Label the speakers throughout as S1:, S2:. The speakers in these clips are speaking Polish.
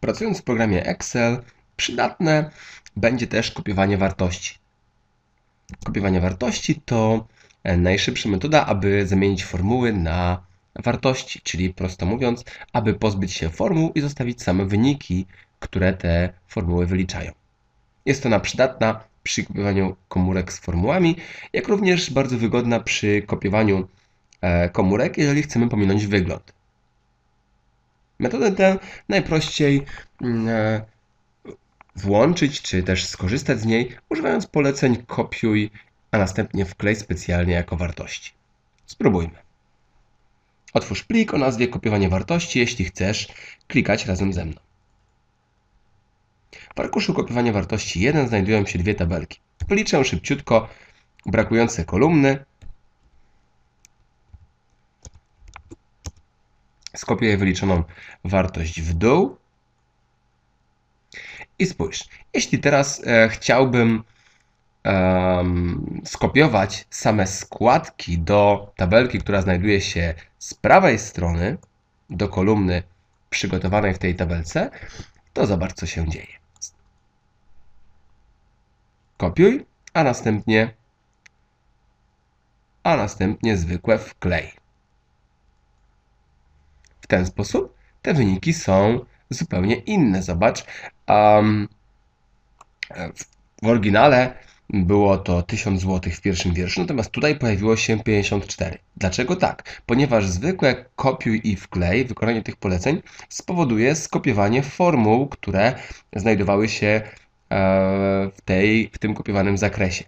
S1: Pracując w programie Excel, przydatne będzie też kopiowanie wartości. Kopiowanie wartości to e, najszybsza metoda, aby zamienić formuły na wartości, czyli prosto mówiąc, aby pozbyć się formuł i zostawić same wyniki, które te formuły wyliczają. Jest ona przydatna przy kopiowaniu komórek z formułami, jak również bardzo wygodna przy kopiowaniu e, komórek, jeżeli chcemy pominąć wygląd. Metodę tę najprościej mm, e, włączyć, czy też skorzystać z niej, używając poleceń kopiuj, a następnie wklej specjalnie jako wartości. Spróbujmy. Otwórz plik o nazwie kopiowanie wartości, jeśli chcesz klikać razem ze mną. W arkuszu kopiowania wartości 1 znajdują się dwie tabelki. Policzę szybciutko brakujące kolumny. Skopiuję wyliczoną wartość w dół. I spójrz, jeśli teraz e, chciałbym um, skopiować same składki do tabelki, która znajduje się z prawej strony, do kolumny przygotowanej w tej tabelce, to zobacz, co się dzieje. Kopiuj, a następnie a następnie zwykłe wklej. Ten sposób te wyniki są zupełnie inne. Zobacz, um, w oryginale było to 1000 zł w pierwszym wierszu, natomiast tutaj pojawiło się 54. Dlaczego tak? Ponieważ zwykłe kopiuj i wklej, wykonanie tych poleceń spowoduje skopiowanie formuł, które znajdowały się e, w, tej, w tym kopiowanym zakresie.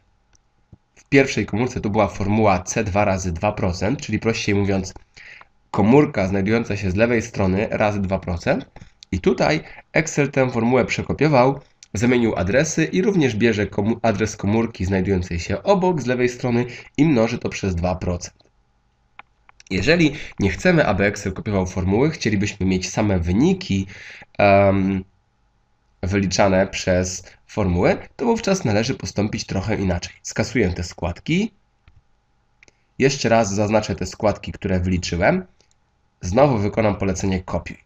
S1: W pierwszej komórce to była formuła C2 razy 2%, czyli prościej mówiąc komórka znajdująca się z lewej strony razy 2%. I tutaj Excel tę formułę przekopiował Zamienił adresy i również bierze komu adres komórki znajdującej się obok z lewej strony i mnoży to przez 2%. Jeżeli nie chcemy, aby Excel kopiował formuły, chcielibyśmy mieć same wyniki um, wyliczane przez formułę, to wówczas należy postąpić trochę inaczej. Skasuję te składki. Jeszcze raz zaznaczę te składki, które wyliczyłem. Znowu wykonam polecenie kopiuj.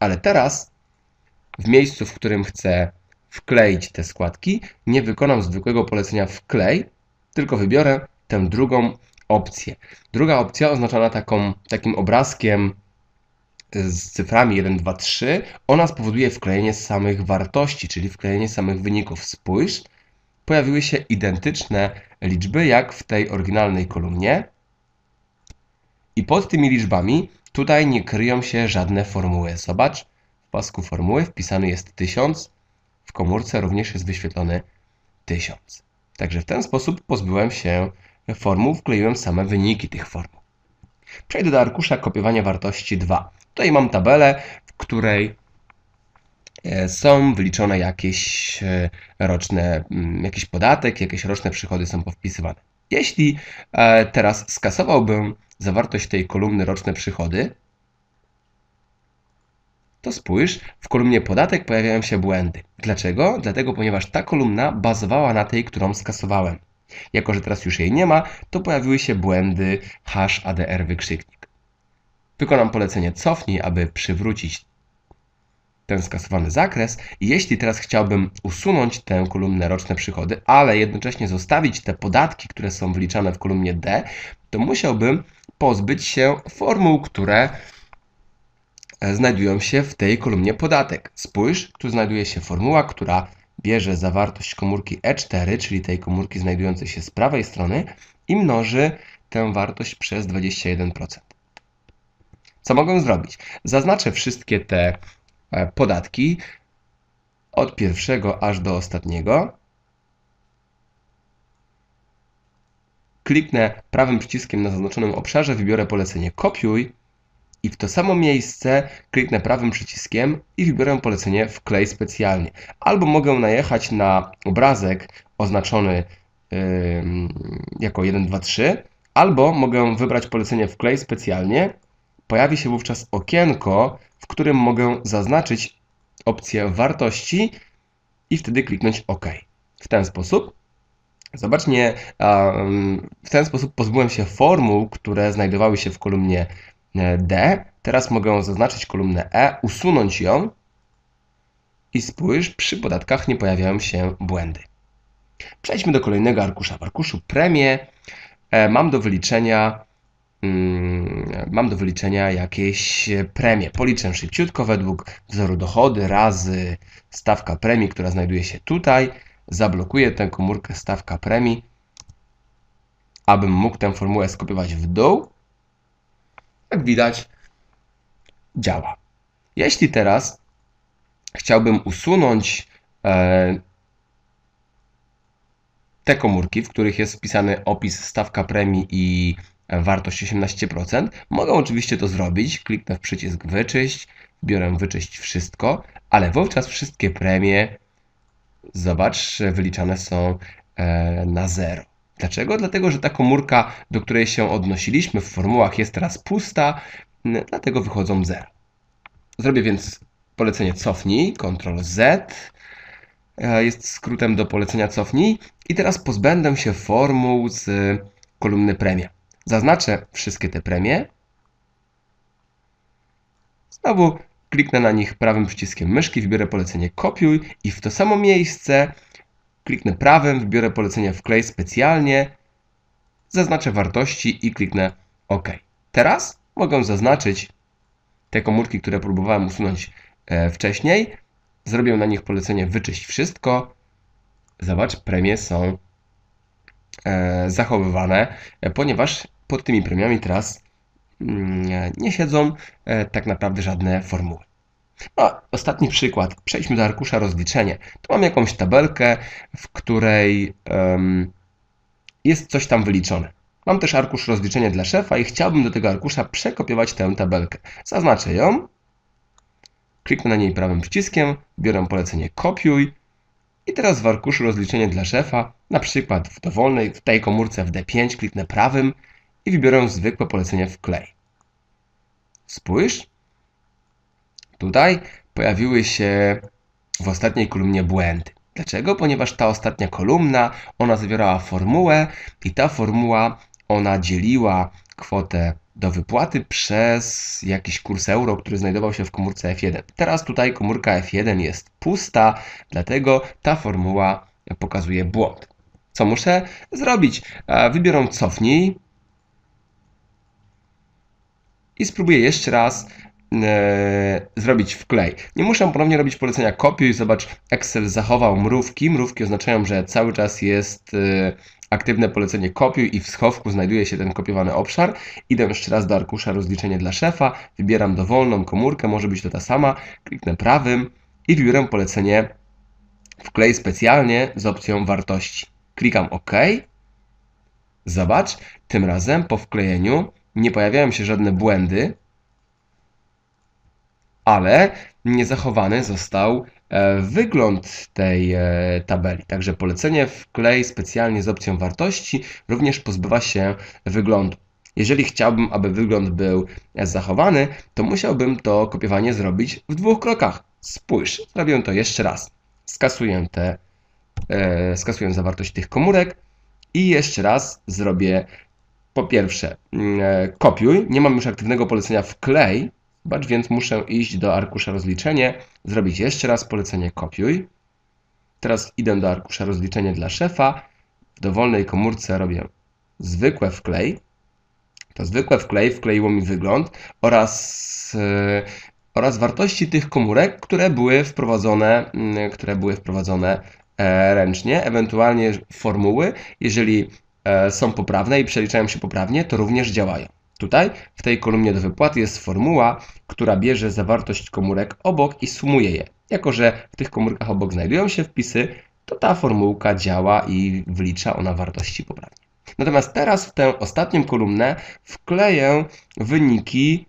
S1: Ale teraz w miejscu, w którym chcę wkleić te składki, nie wykonam zwykłego polecenia wklej, tylko wybiorę tę drugą opcję. Druga opcja oznaczona taką, takim obrazkiem z cyframi 1, 2, 3, ona spowoduje wklejenie samych wartości, czyli wklejenie samych wyników. Spójrz, pojawiły się identyczne liczby jak w tej oryginalnej kolumnie i pod tymi liczbami tutaj nie kryją się żadne formuły. Zobacz, w pasku formuły wpisany jest 1000, w komórce również jest wyświetlony 1000. Także w ten sposób pozbyłem się formuł, wkleiłem same wyniki tych formuł. Przejdę do arkusza kopiowania wartości 2. Tutaj mam tabelę, w której e, są wyliczone jakieś e, roczne, mm, jakiś podatek, jakieś roczne przychody są powpisywane. Jeśli e, teraz skasowałbym zawartość tej kolumny roczne przychody, to spójrz, w kolumnie podatek pojawiają się błędy. Dlaczego? Dlatego, ponieważ ta kolumna bazowała na tej, którą skasowałem. Jako, że teraz już jej nie ma, to pojawiły się błędy hash ADR wykrzyknik. Wykonam polecenie cofnij, aby przywrócić ten skasowany zakres jeśli teraz chciałbym usunąć tę kolumnę roczne przychody, ale jednocześnie zostawić te podatki, które są wliczane w kolumnie D, to musiałbym pozbyć się formuł, które E, znajdują się w tej kolumnie podatek. Spójrz, tu znajduje się formuła, która bierze zawartość komórki E4, czyli tej komórki znajdującej się z prawej strony i mnoży tę wartość przez 21%. Co mogę zrobić? Zaznaczę wszystkie te e, podatki od pierwszego aż do ostatniego. Kliknę prawym przyciskiem na zaznaczonym obszarze, wybiorę polecenie kopiuj i w to samo miejsce kliknę prawym przyciskiem i wybiorę polecenie wklej specjalnie. Albo mogę najechać na obrazek oznaczony yy, jako 1, 2, 3, albo mogę wybrać polecenie wklej specjalnie. Pojawi się wówczas okienko, w którym mogę zaznaczyć opcję wartości i wtedy kliknąć OK. W ten sposób Zobacz, nie, w ten sposób pozbyłem się formuł, które znajdowały się w kolumnie D. Teraz mogę zaznaczyć kolumnę E, usunąć ją I spójrz, przy podatkach nie pojawiają się błędy. Przejdźmy do kolejnego arkusza. W arkuszu premie e, mam do wyliczenia mm, mam do wyliczenia jakieś premie. Policzę szybciutko według wzoru dochody razy stawka premii, która znajduje się tutaj. Zablokuję tę komórkę stawka premii, abym mógł tę formułę skopiować w dół. Jak widać, działa. Jeśli teraz chciałbym usunąć e, te komórki, w których jest wpisany opis stawka premii i wartość 18%, mogę oczywiście to zrobić. Kliknę w przycisk wyczyść, biorę wyczyść wszystko, ale wówczas wszystkie premie, zobacz, wyliczane są e, na zero. Dlaczego? Dlatego, że ta komórka, do której się odnosiliśmy w formułach jest teraz pusta, dlatego wychodzą zero. Zrobię więc polecenie cofnij, Ctrl Z, e, jest skrótem do polecenia cofnij i teraz pozbędę się formuł z kolumny premia. Zaznaczę wszystkie te premie. Znowu kliknę na nich prawym przyciskiem myszki, wybiorę polecenie kopiuj i w to samo miejsce kliknę prawym, wybiorę polecenie wklej specjalnie, zaznaczę wartości i kliknę OK. Teraz mogę zaznaczyć te komórki, które próbowałem usunąć e, wcześniej. Zrobię na nich polecenie wyczyść wszystko. Zobacz, premie są e, zachowywane, e, ponieważ pod tymi premiami teraz mm, nie siedzą tak naprawdę żadne formuły. Ostatni przykład. Przejdźmy do arkusza rozliczenie. Tu mam jakąś tabelkę, w której um, jest coś tam wyliczone. Mam też arkusz rozliczenia dla szefa i chciałbym do tego arkusza przekopiować tę tabelkę. Zaznaczę ją, kliknę na niej prawym przyciskiem, biorę polecenie kopiuj i teraz w arkuszu rozliczenie dla szefa, na przykład w dowolnej, w tej komórce w D5 kliknę prawym i wybiorę zwykłe polecenie wklej. Spójrz, tutaj pojawiły się w ostatniej kolumnie błędy. Dlaczego? Ponieważ ta ostatnia kolumna, ona zawierała formułę i ta formuła ona dzieliła kwotę do wypłaty przez jakiś kurs euro, który znajdował się w komórce F1. Teraz tutaj komórka F1 jest pusta, dlatego ta formuła pokazuje błąd. Co muszę zrobić? Wybieram cofnij i spróbuję jeszcze raz zrobić wklej. Nie muszę ponownie robić polecenia kopiuj. Zobacz, Excel zachował mrówki. Mrówki oznaczają, że cały czas jest e, aktywne polecenie kopiuj i w schowku znajduje się ten kopiowany obszar. Idę jeszcze raz do arkusza rozliczenie dla szefa, wybieram dowolną komórkę, może być to ta sama, kliknę prawym i wybieram polecenie wklej specjalnie z opcją wartości. Klikam OK. Zobacz, tym razem po wklejeniu nie pojawiają się żadne błędy, ale niezachowany został E, wygląd tej e, tabeli. Także polecenie wklej specjalnie z opcją wartości również pozbywa się wyglądu. Jeżeli chciałbym, aby wygląd był zachowany, to musiałbym to kopiowanie zrobić w dwóch krokach. Spójrz, zrobię to jeszcze raz. Skasuję, te, e, skasuję zawartość tych komórek i jeszcze raz zrobię po pierwsze mm, e, kopiuj. Nie mam już aktywnego polecenia wklej, Bacz więc muszę iść do arkusza rozliczenie, zrobić jeszcze raz polecenie kopiuj. Teraz idę do arkusza rozliczenie dla szefa. W dowolnej komórce robię zwykłe wklej. To zwykłe wklej wkleiło mi wygląd oraz, yy, oraz wartości tych komórek, które były wprowadzone, yy, które były wprowadzone e, ręcznie, ewentualnie formuły, jeżeli e, są poprawne i przeliczają się poprawnie, to również działają. Tutaj w tej kolumnie do wypłaty jest formuła, która bierze zawartość komórek obok i sumuje je. Jako, że w tych komórkach obok znajdują się wpisy, to ta formułka działa i wlicza ona wartości poprawnie. Natomiast teraz w tę ostatnią kolumnę wkleję wyniki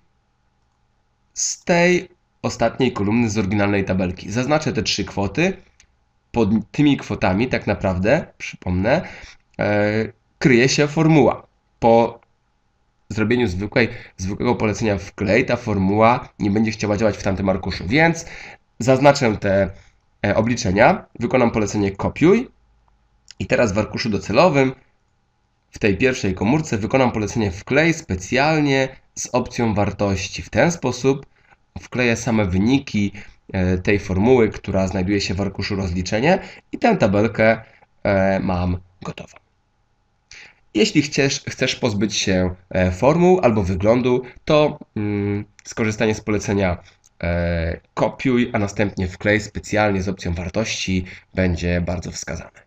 S1: z tej ostatniej kolumny z oryginalnej tabelki. Zaznaczę te trzy kwoty. Pod tymi kwotami tak naprawdę, przypomnę, yy, kryje się formuła. Po zrobieniu zwykłej, zwykłego polecenia wklej ta formuła nie będzie chciała działać w tamtym arkuszu. Więc zaznaczę te e, obliczenia, wykonam polecenie kopiuj i teraz w arkuszu docelowym w tej pierwszej komórce wykonam polecenie wklej specjalnie z opcją wartości. W ten sposób wkleję same wyniki e, tej formuły, która znajduje się w arkuszu rozliczenie i tę tabelkę e, mam gotową. Jeśli chcesz, chcesz pozbyć się e, formuł albo wyglądu, to mm, skorzystanie z polecenia kopiuj, a następnie wklej specjalnie z opcją wartości będzie bardzo wskazane.